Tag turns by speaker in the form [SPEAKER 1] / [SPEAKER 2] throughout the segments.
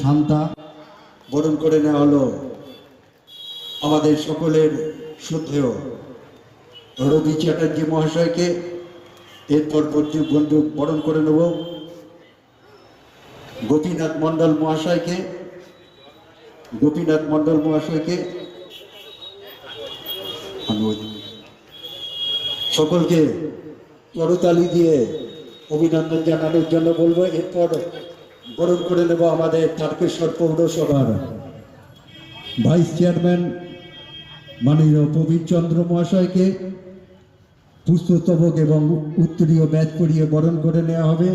[SPEAKER 1] শান্তা বরণ করে নেওয়া হলো আমাদের সকলের শ্রদ্ধেয় রবি চ্যাটার্জি মহাশয়কে এরপর বন্ধু বরণ করে নেব গোপীনাথ মণ্ডল মহাশয়কে গোপীনাথ মণ্ডল মহাশয়কে। সকলকে করতালি দিয়ে অভিনন্দন জানানোর জন্য বলব এরপর বরণ করে নেব আমাদের তারকেশ্বর পৌরসভার ভাইস চেয়ারম্যান মাননীয় প্রবীর চন্দ্র মহাশয়কে পুষ্পস্তবক এবং উত্তরীয় ব্যাচ পরিয়ে বরণ করে নেওয়া হবে।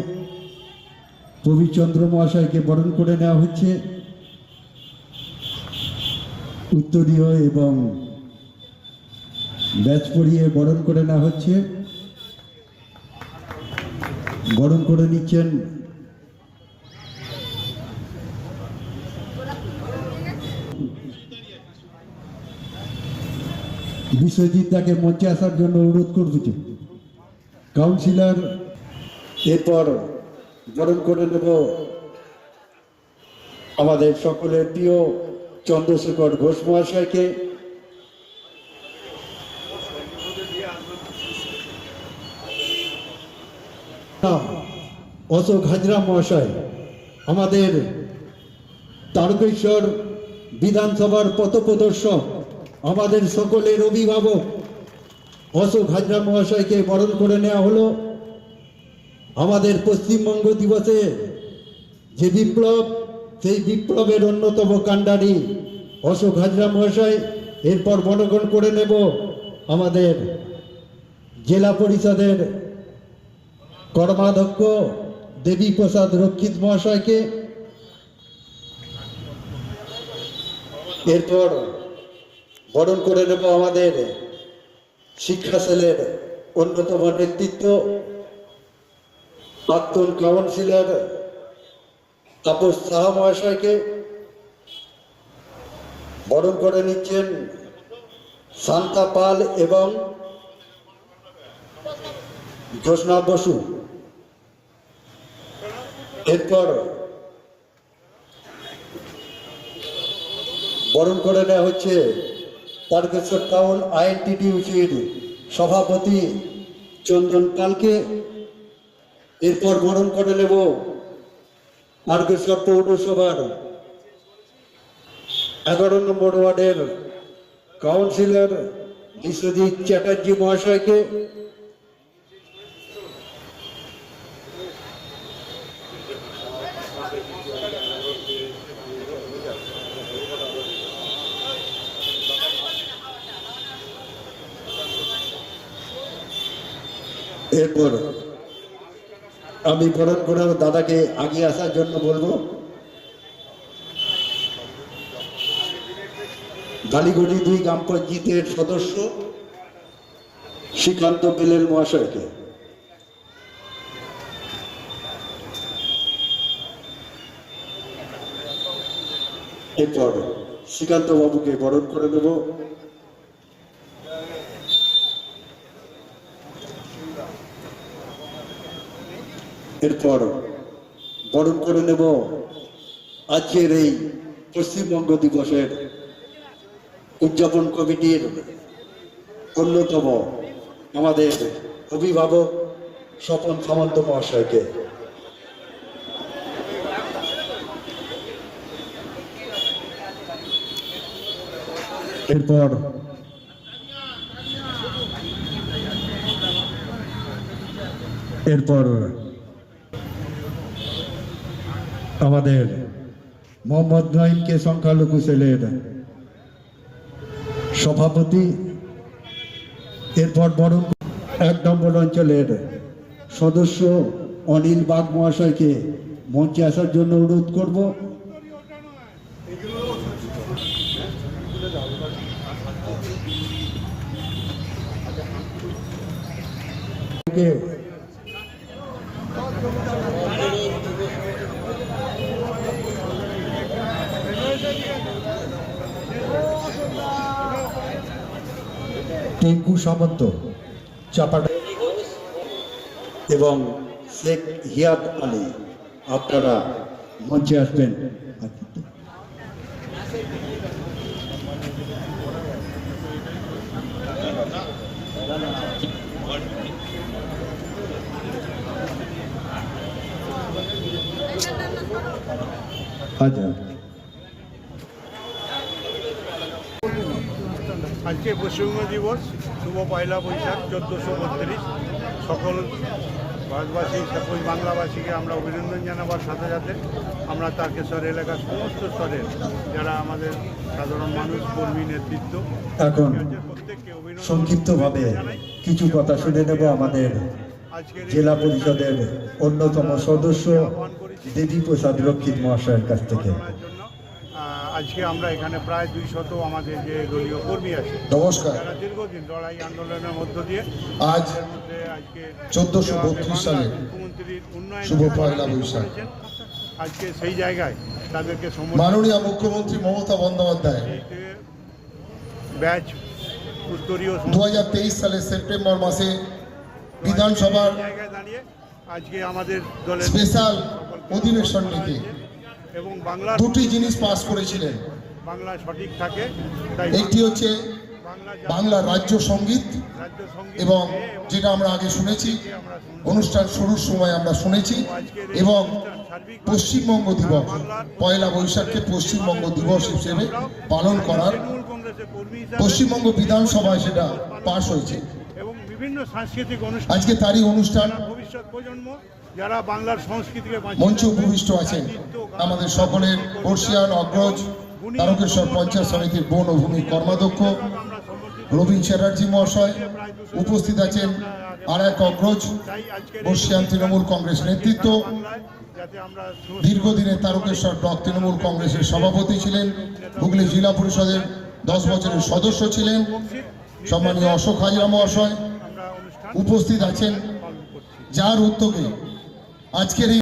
[SPEAKER 1] প্রবীর চন্দ্র মহাশয়কে বরণ করে নেওয়া হচ্ছে। উত্তরীয় এবং ব্যাচ পরিয়ে বরণ করে নেওয়া হচ্ছে। বরণ করে নিচ্ছেন বিশ্বজিৎ দাকে মঞ্চে আসার জন্য অনুরোধ করছি কাউন্সিলর, এরপর বরণ করে নেব আমাদের সকলের প্রিয় চন্দ্রশেখর ঘোষ মহাশয়কে। অশোক হাজরা মহাশয়, আমাদের তারকেশ্বর বিধানসভার পথপ্রদর্শক আমাদের সকলের অভিভাবক অশোক হাজরা মহাশয়কে বরণ করে নেওয়া হলো। আমাদের পশ্চিমবঙ্গ দিবসে যে বিপ্লব, সেই বিপ্লবের অন্যতম কাণ্ডারি অশোক হাজরা মহাশয়, এরপর বনগ্রহণ করে নেব আমাদের জেলা পরিষদের কর্মাধ্যক্ষ দেবী প্রসাদ রক্ষিত মহাশয়কে। এরপর বরণ করে নেব আমাদের শিক্ষা সেলের অন্যতম নেতৃত্ব, প্রাক্তন কাউন্সিলর তাপস সাহা মহাশয়কে বরণ করে নিচ্ছেন শান্তা পাল এবং জ্যোৎস্না বসু। এরপর বরণ করে নেওয়া হচ্ছে তারকেশ্বর টাউন আইএনটিটিউসির সভাপতি চন্দন পালকে এরপর বরণ করে নেব। তারকেশ্বর পৌরসভার এগারো নম্বর ওয়ার্ডের কাউন্সিলর বিশ্বজিৎ চ্যাটার্জি মহাশয়কে এরপর আমি বরণ করে দাদাকে আগে আসার জন্য বলব গালিগড়ি দুই গ্রাম পঞ্চায়েতের সদস্য শ্রীকান্ত বেলেল মহাশয়কে। এরপর শ্রীকান্ত বাবুকে বরণ করে দেব। এরপর বরণ করে নেব আজকের এই পশ্চিমবঙ্গ দিবসের উদযাপন কমিটির অন্যতম আমাদের অভিভাবক স্বপন সামন্ত মহাশয়কে। এরপর এরপর আমাদের মোহাম্মদ নাইমকে সংখ্যালঘু সেলের সভাপতি, এরপর বরং এক নম্বর অঞ্চলের সদস্য অনিল বাগ মহাশয়কে মঞ্চে আসার জন্য অনুরোধ করব। টেঙ্কু সামন্ত চাপাটা এবং শেখ হিয়াদ আলী আপনারা মঞ্চে আসবেন। আচ্ছা।
[SPEAKER 2] আজকে পশ্চিমবঙ্গ দিবস শুভ পয়লা বৈশাখ চোদ্দোশো বত্রিশ। সকল ভারতবাসী সকল বাংলাবাসীকে আমরা অভিনন্দন জানাবার সাথে সাথে আমরা তারকেশ্বর এলাকার সমস্ত স্তরের যারা আমাদের সাধারণ মানুষ কর্মী নেতৃত্ব
[SPEAKER 1] এখন সংক্ষিপ্তভাবে কিছু কথা শুনে নেব আমাদের জেলা পরিষদের অন্যতম সদস্য দেবী প্রসাদ রক্ষিত মহাশয়ের কাছ থেকে।
[SPEAKER 2] আজকে আমরা এখানে প্রায় দুই শত আমাদের যে দলীয় কর্মী আছে
[SPEAKER 3] নমস্কার।
[SPEAKER 2] যারা দীর্ঘদিন লড়াই আন্দোলনের মধ্য দিয়ে
[SPEAKER 3] আজ
[SPEAKER 2] মধ্যে আজকে
[SPEAKER 3] 1432 সালে
[SPEAKER 2] মুখ্যমন্ত্রীর উন্নয়ন
[SPEAKER 3] শুভ পয়লা বৈশাখ।
[SPEAKER 2] আজকে সেই জায়গায় তাদেরকে
[SPEAKER 3] মাননীয় মুখ্যমন্ত্রী মমতা বন্দ্যোপাধ্যায়।
[SPEAKER 2] ব্যাচ উত্তরীয়
[SPEAKER 3] দু হাজার তেইশ সালের সেপ্টেম্বর মাসে বিধানসভার
[SPEAKER 2] জায়গায় দাঁড়িয়ে আজকে আমাদের দলের
[SPEAKER 3] স্পেশাল অধিবেশন নীতি
[SPEAKER 2] এবং বাংলা
[SPEAKER 3] দুটি জিনিস পাস করেছিলেন।
[SPEAKER 2] বাংলা সঠিক থাকে
[SPEAKER 3] একটি হচ্ছে
[SPEAKER 2] বাংলা
[SPEAKER 3] রাজ্য
[SPEAKER 2] সংগীত
[SPEAKER 3] এবং যেটা আমরা আগে শুনেছি অনুষ্ঠান শুরুর সময় আমরা শুনেছি এবং পশ্চিমবঙ্গ দিবস পয়লা বৈশাখকে পশ্চিমবঙ্গ দিবস হিসেবে পালন করার পশ্চিমবঙ্গ বিধানসভায় সেটা পাশ হয়েছে।
[SPEAKER 2] এবং বিভিন্ন সাংস্কৃতিক
[SPEAKER 3] আজকে তারই অনুষ্ঠান
[SPEAKER 2] ভবিষ্যৎ প্রজন্ম যারা বাংলার সংস্কৃতিকে
[SPEAKER 3] উপবিষ্ট আছেন আমাদের সকলের বর্ষিয়ান অগ্রজ, তারকেশ্বর পঞ্চায়েত সমিতির বন ও ভূমি কর্মাধ্যক্ষ রবীন চ্যাটার্জি মহাশয় উপস্থিত আছেন আর এক অগ্রজ বর্ষিয়ান তৃণমূল কংগ্রেস নেতৃত্ব। দীর্ঘদিনের তারকেশ্বর ব্লক তৃণমূল কংগ্রেসের সভাপতি ছিলেন, হুগলি জেলা পরিষদের দশ বছরের সদস্য ছিলেন, সম্মানীয় অশোক হাজরা মহাশয় উপস্থিত আছেন। যার উদ্যোগে আজকের এই